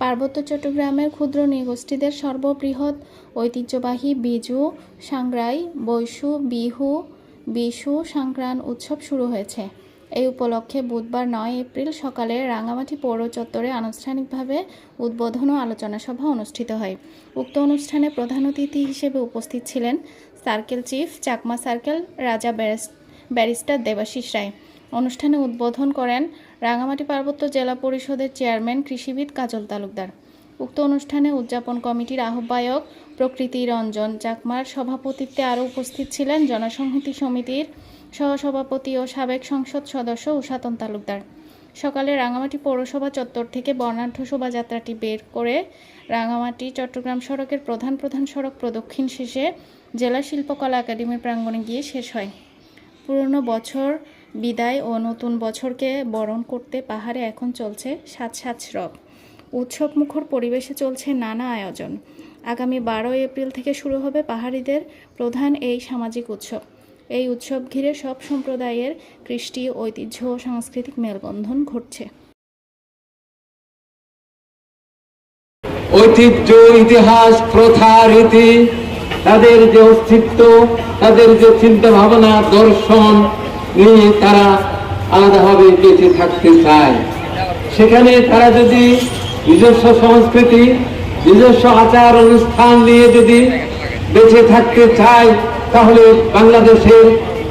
পার্বত্য চট্টগ্রামের ক্ষুদ্র নৃগোষ্ঠীদের সর্ববৃহৎ ঐতিহ্যবাহী বিজু, সাংগ্রাই, বৈশু, বিহু, বিশু সংক্রান উৎসব শুরু হয়েছে। এই উপলক্ষে বুধবার নয় এপ্রিল সকালে রাঙামাটি পৌর চত্বরে আনুষ্ঠানিকভাবে উদ্বোধন ও আলোচনা সভা অনুষ্ঠিত হয়। উক্ত অনুষ্ঠানে প্রধান অতিথি হিসেবে উপস্থিত ছিলেন circle chief, Chakma circle, Raja barrister- barrister Debashish Roy. অনুষ্ঠানে উদ্বোধন করেন রাঙামাটি পার্বত্য জেলা পরিষদের চেয়ারম্যান কৃষিবিদ কাজল তালুকদার। উক্ত অনুষ্ঠানে উদযাপন কমিটির আহ্বায়ক প্রকৃতি রঞ্জন চাকমার সভাপতিত্বে আরও উপস্থিত ছিলেন জনসংহতি সমিতির সহসভাপতি ও সাবেক সংসদ সদস্য উষাতন তালুকদার। সকালে রাঙামাটি পৌরসভা চত্বর থেকে বর্ণাঢ্য শোভাযাত্রাটি বের করে রাঙামাটি চট্টগ্রাম সড়কের প্রধান প্রধান সড়ক প্রদক্ষিণ শেষে জেলা শিল্পকলা একাডেমির প্রাঙ্গণে গিয়ে শেষ হয়। পুরনো বছর বিদায় ও নতুন বছরকে বরণ করতে পাহাড়ে এখন চলছে সাত সাত রব উৎসব মুখর পরিবেশে চলছে নানা আয়োজন। আগামী বারোই এপ্রিল থেকে শুরু হবে পাহাড়িদের প্রধান এই সামাজিক উৎসব। এই উৎসব ঘিরে সব সম্প্রদায়ের কৃষ্টি, ঐতিহ্য ও সাংস্কৃতিক মেলবন্ধন ঘটছে। ঐতিহ্য, ইতিহাস, প্রথা, রীতি, তাদের যে অস্তিত্ব, তাদের যে চিন্তা ভাবনা দর্শন নিয়ে তারা আলাদাভাবে বেঁচে থাকতে চায়। সেখানে তারা যদি নিজস্ব সংস্কৃতি, নিজস্ব আচার অনুষ্ঠান নিয়ে যদি বেঁচে থাকতে চায়, তাহলে বাংলাদেশের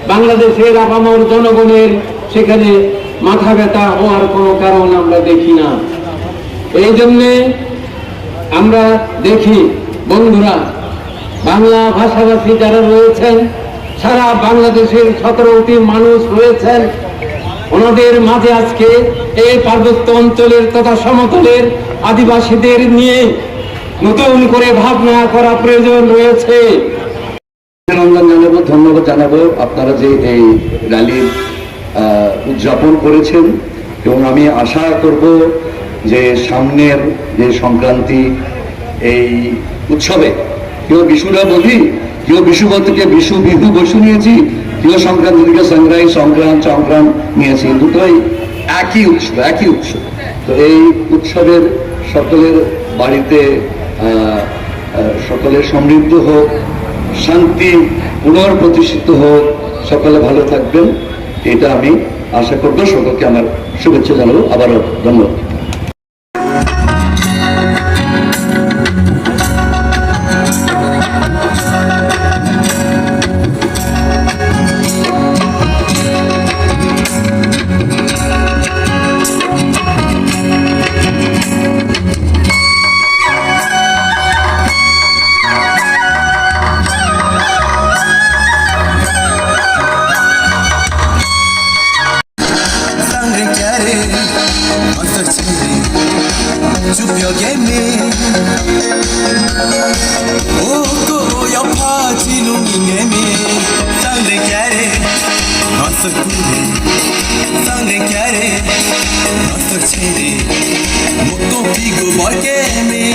বাংলাদেশের আপামর জনগণের সেখানে মাথা ব্যথা হওয়ার কোনো কারণ আমরা দেখি না। এই জন্যে আমরা দেখি, বন্ধুরা, বাংলা ভাষাভাষী যারা রয়েছেন সারা বাংলাদেশের সতেরোটি মানুষ রয়েছেন। ওনাদের মাঝে আজকে এই পার্বত্য অঞ্চলের তথা সমতলের আদিবাসীদের নিয়ে নতুন করে ভাবনা করা প্রয়োজন রয়েছে। অভিনন্দন জানাব, ধন্যবাদ জানাব। আপনারা যে এই র্যালির উদযাপন করেছেন এবং আমি আশা করব যে সামনের যে সংক্রান্তি, এই উৎসবে কেউ বিশুরা বলি কেউ বিশু বলতে বিশু, বিহু বসু নিয়েছি কেউ সংক্রান্তি থেকে সংগ্রাহী সংক্রান্ত সংক্রান্ত নিয়েছি, দুটোই একই উৎসব একই উৎসব। তো এই উৎসবের সকলের বাড়িতে সকলের সমৃদ্ধ হোক, শান্তি পুনর্প্রতিষ্ঠিত হোক, সকলে ভালো থাকবেন। এটা আমি আশা করব, সকলকে আমার শুভেচ্ছা জানাব। আবারও ধন্যবাদ। Subió gemi. Ogo ya pati lungemi Sangre kere Nasıl kure Sangre kere Nasıl çeri Mutlu bir gubal gemi.